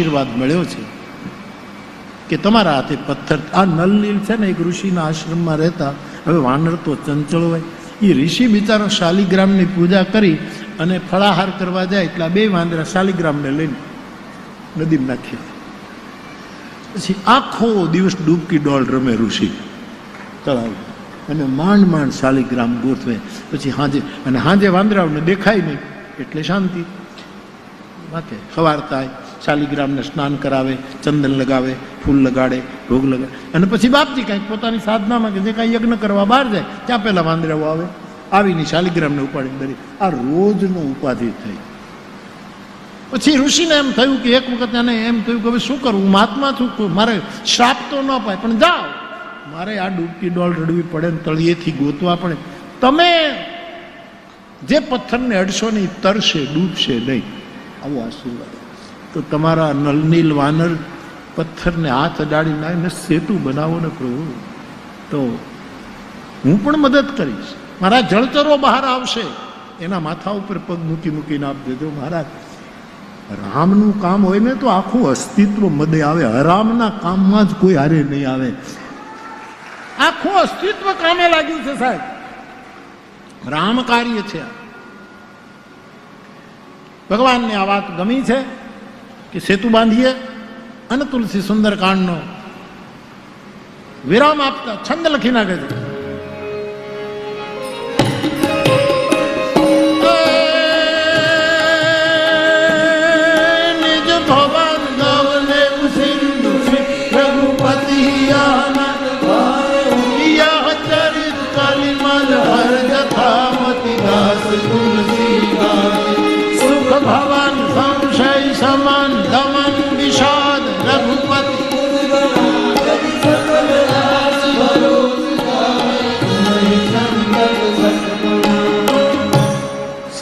આશીર્વાદ મળ્યો છે કે તમારા હાથે પથ્થર આ નલનીલ છે ને એક ઋષિના આશ્રમમાં રહેતા, હવે વાનર તો ચંચળ હોય. એ ઋષિ બિચારો શાલિગ્રામની પૂજા કરી અને ફળાહાર કરવા જાય એટલે બે વાંદરા શાલિગ્રામને લઈને નદીમાં નાખી પછી આખો દિવસ ડૂબકી ડોલ રમે ઋષિ. તળાવ અને માંડ માંડ શાલિગ્રામ ગોઠવે. પછી હાજે અને હાજે વાંદરાઓને દેખાય નહીં. એટલે શાંતિ. વાતે સવાર થાય. શાલિગ્રામને સ્નાન કરાવે, ચંદન લગાવે, ફૂલ લગાડે, ભોગ લગાડે. અને પછી બાપજી કાંઈક પોતાની સાધનામાં કે જે કાંઈ યજ્ઞ કરવા બહાર જાય, ત્યાં પહેલા વાંદરાઓ આવે, આવીને શાલિગ્રામને ઉપાડી દરી આ રોજનો ઉપાધિ થઈ. પછી ઋષિને એમ થયું કે એક વખત એને એમ થયું કે હવે શું કરું? હું મહાત્મા છું મારે શ્રાપ તો ન પાય પણ જાઓ. મારે આ ડૂબકી ડોલ રડવી પડે ને તળિયેથી ગોતવા પડે. તમે જે પથ્થરને અડશો નહીં, તરશે, ડૂબશે નહીં. આવો આશીર્વાદ. તો તમારા નલનીલ વાનર પથ્થરને હાથ અડાડી નાખીને સેતુ બનાવો ને પ્રભુ. તો હું પણ મદદ કરીશ. મારા જળચરો બહાર આવશે. એના માથા ઉપર પગ મૂકી મૂકીને આપ દેજો મહારાજ. રામનું કામ હોય ને તો આખું અસ્તિત્વ મદે આવે. હરામના કામમાં જ કોઈ હારે નહીં આવે. આખું અસ્તિત્વ કામે લાગ્યું છે સાહેબ. રામ કાર્ય છે. ભગવાનને આ વાત ગમી છે. કે સેતુ બાંધીએ અને તુલસી સુંદરકાંડનો વિરામ આપતા છંદ લખી નાખે છે.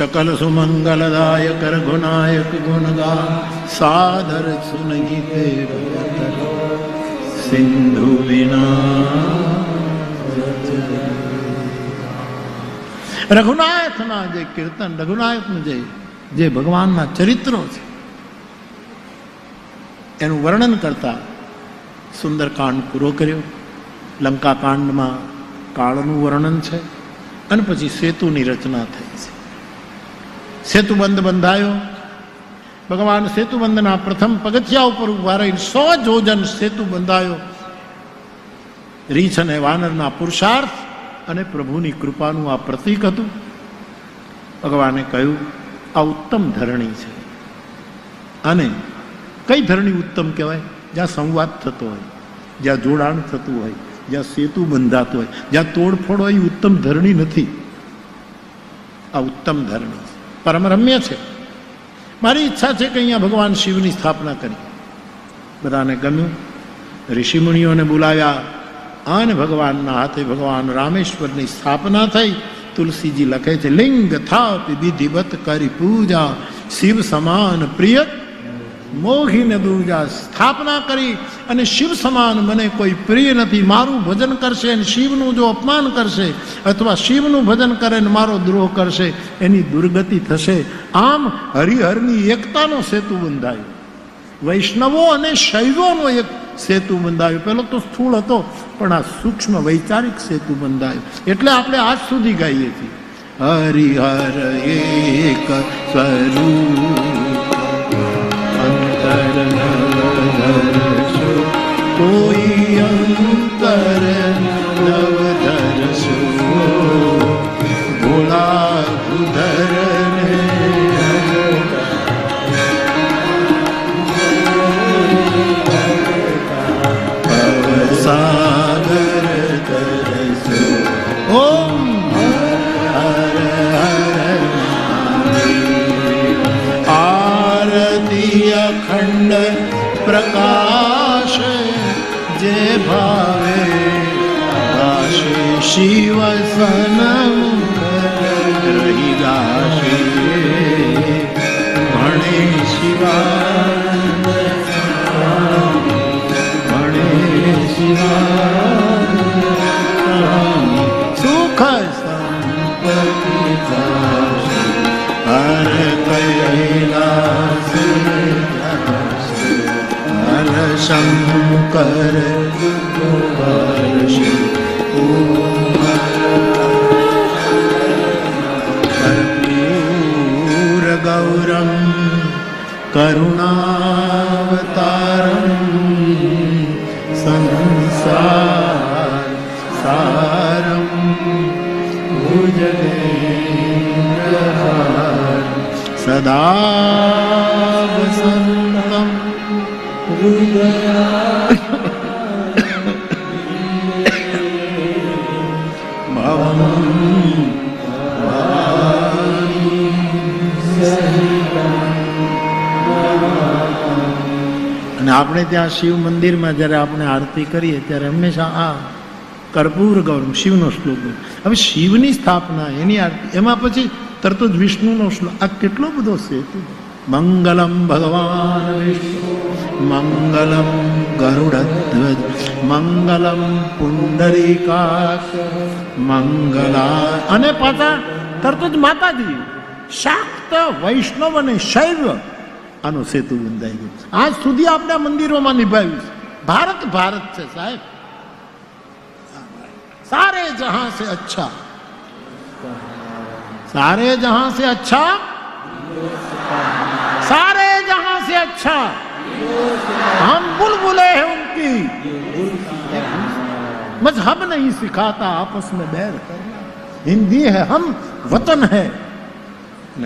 सकल सुमंगलदायक रघुनायक गुणगान सादर सुनगी तेरो सिंधु विना રઘુનાયકના જે કીર્તન રઘુનાયકનું જે જે ભગવાનના ચરિત્રો છે એનું વર્ણન કરતા સુંદરકાંડ પૂરો કર્યો લંકાકાંડમાં કાળનું વર્ણન છે અને પછી સેતુની રચના થઈ છે સેતુબંધ બંધાયો. ભગવાન સેતુબંધના પ્રથમ પગથિયા ઉપર ઊભા રહીને સો જોજન સેતુ બંધાયો. રીછ અને વાનરના પુરુષાર્થ અને પ્રભુની કૃપાનું આ પ્રતીક હતું. ભગવાને કહ્યું, આ ઉત્તમ ધરણી છે. અને કઈ ધરણી ઉત્તમ કહેવાય? જ્યાં સંવાદ થતો હોય, જ્યાં જોડાણ થતું હોય, જ્યાં સેતુ બંધાતો હોય, જ્યાં તોડફોડ હોય ઉત્તમ ધરણી નથી. આ ઉત્તમ ધરણી છે. પરમરમ્ય છે. મારી ઈચ્છા છે કે અહીંયા ભગવાન શિવની સ્થાપના કરી. બધાને ગમ્યું. ઋષિમુનિઓને બોલાવ્યા. અને ભગવાનના હાથે ભગવાન રામેશ્વરની સ્થાપના થઈ. તુલસીજી લખે છે, લિંગ થાપ વિધિવત કરી પૂજા. શિવ સમાન પ્રિય મોહીને દુર્જા સ્થાપના કરી અને શિવ સમાન મને કોઈ પ્રિય નથી. મારું ભજન કરશે અને શિવનું જો અપમાન કરશે અથવા શિવનું ભજન કરે ને મારો દ્રોહ કરશે, એની દુર્ગતિ થશે. આમ હરિહરની એકતાનો સેતુ બંધાયો. વૈષ્ણવો અને શૈવોનો એક સેતુ બંધાયો. પેલો તો સ્થૂળ હતો, પણ આ સૂક્ષ્મ વૈચારિક સેતુ બંધાયો. એટલે આપણે આજ સુધી ગાઈએ છીએ. હરિહર એક સ્વરૂપ कोई अंतर न भावे दासी शिव सनम रही दासी भणे शिवा भणे शिवा શંકર ગૌરમ કરુણાવતારમ સંસાર સારમ ભુજગેન્દ્રહાર સદા વસંત અને આપણે ત્યાં શિવ મંદિરમાં જ્યારે આપણે આરતી કરીએ ત્યારે હંમેશા આ કર્પૂર ગૌરવ, શિવનો શ્લોક હવે શિવની સ્થાપના, એની આરતી, એમાં પછી તરત જ વિષ્ણુનો શ્લોક આ કેટલો બધો છે મંગલમ ભગવાન વિષ્ણુ. મંગલમ ગરુડધ્વજ મંગલમ પુંડરીકાક્ષ મંગલા અને પાછા તરત જ માતાજી શાક્ત વૈષ્ણવ અને શૈવ આનો સેતુ બંધાઈ ગયો આજ સુધી આપણે આ મંદિરોમાં નિભાવ્યું છે ભારત ભારત છે સાહેબ સારે જહાં સે અચ્છા सारे जहां से अच्छा सारे जहां से अच्छा हम बुलबुले हैं उनकी। मज़हब नहीं सिखाता आपस में बैर करना। हिंदी है, हम वतन है।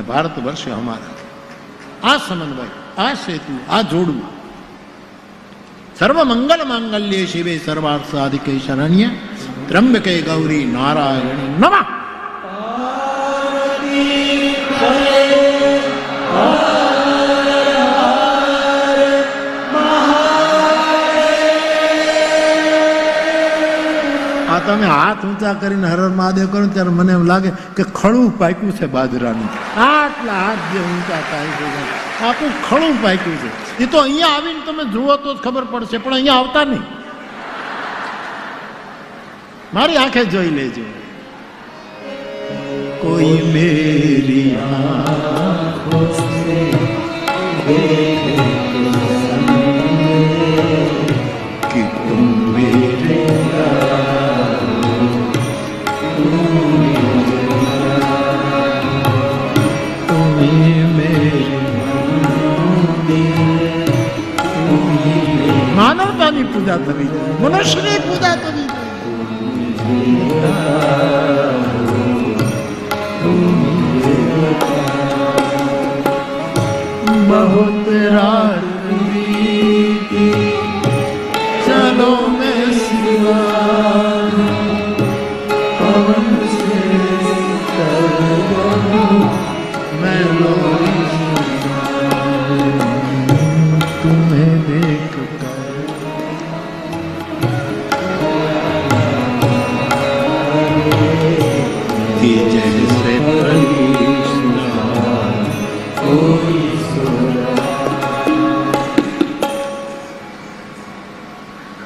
भारतवर्ष हमारा। आ समन्वय आ सेतु, आ जोड़ू। सर्व मंगल मांगल्य शिवे सर्वार्थ साधिक शरण्य। त्र्यंबके गौरी नारायणी नमः। તમે હાથ ઊંચા કરીને હર હર મહાદેવ કરો ત્યારે મને એમ લાગે કે ખડું પાક્યું છે બાજરાનું. આટલા હાથ જે ઊંચા થાય છે આખું ખડું પાક્યું છે. એ તો અહીંયા આવીને તમે જુઓ તો જ ખબર પડશે, પણ અહીંયા આવતા નહીં. મારી આંખે જોઈ લેજો. કોઈ મેરી આંખો પૂજા થવી જોઈએ મનુષ્યની પૂજા થવી જોઈએ बहुत रात बीती चलो मैं सिवा पवन से कर दूं मैं लोरी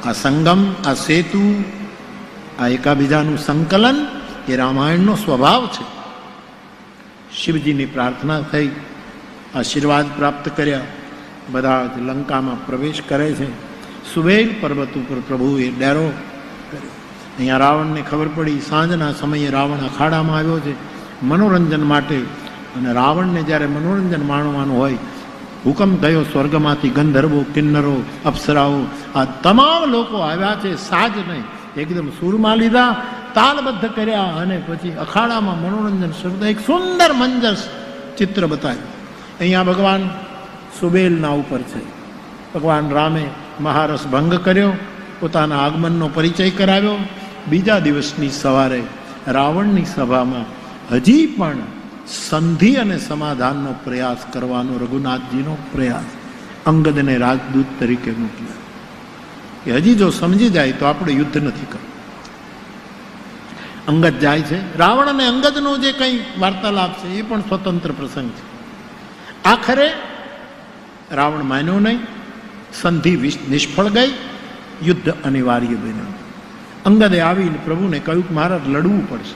આ સંગમ આ સેતુ આ એકાબીજાનું સંકલન એ રામાયણનો સ્વભાવ છે શિવજીની પ્રાર્થના થઈ આશીર્વાદ પ્રાપ્ત કર્યા બધા જ લંકામાં પ્રવેશ કરે છે સુબેલ પર્વત ઉપર પ્રભુએ ડેરો અહીંયા રાવણને ખબર પડી, સાંજના સમયે રાવણ અખાડામાં આવ્યો છે, મનોરંજન માટે, અને રાવણને જ્યારે મનોરંજન માણવાનું હોય હુકમ થયો સ્વર્ગમાંથી ગંધર્વો, કિન્નરો, અપ્સરાઓ. આ તમામ લોકો આવ્યા છે, સાજ નહીં. એકદમ સૂરમાં લીધા, તાલબદ્ધ કર્યા અને પછી અખાડામાં મનોરંજન શબ્દ, એક સુંદર મંજર ચિત્ર બતાવ્યું. અહીંયા ભગવાન સુબેલના ઉપર છે. ભગવાન રામે મહારસ ભંગ કર્યો, પોતાના આગમનનો પરિચય કરાવ્યો. બીજા દિવસની સવારે રાવણની સભામાં હજી પણ સંધિ અને સમાધાનનો પ્રયાસ કરવાનો રઘુનાથજીનો પ્રયાસ, અંગદને રાજદૂત તરીકે મોકલ્યા કે હજી જો સમજી જાય તો આપણે યુદ્ધ નથી કરવું. અંગદ જાય છે. રાવણ અને અંગદનો જે કંઈ વાર્તાલાપ છે, એ પણ સ્વતંત્ર પ્રસંગ છે. આખરે રાવણ માન્યો નહીં, સંધિ નિષ્ફળ ગઈ, યુદ્ધ અનિવાર્ય બન્યું. અંગદે આવીને પ્રભુને કહ્યું કે મહારાજ લડવું પડશે.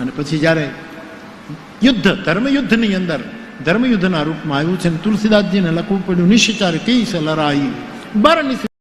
અને પછી જ્યારે યુદ્ધ, ધર્મયુદ્ધની અંદર. ધર્મયુદ્ધના રૂપમાં આવ્યું છે તુલસીદાસજીને લખવું પડ્યું નિશ્ચાર કઈ છે લડાઈ બારની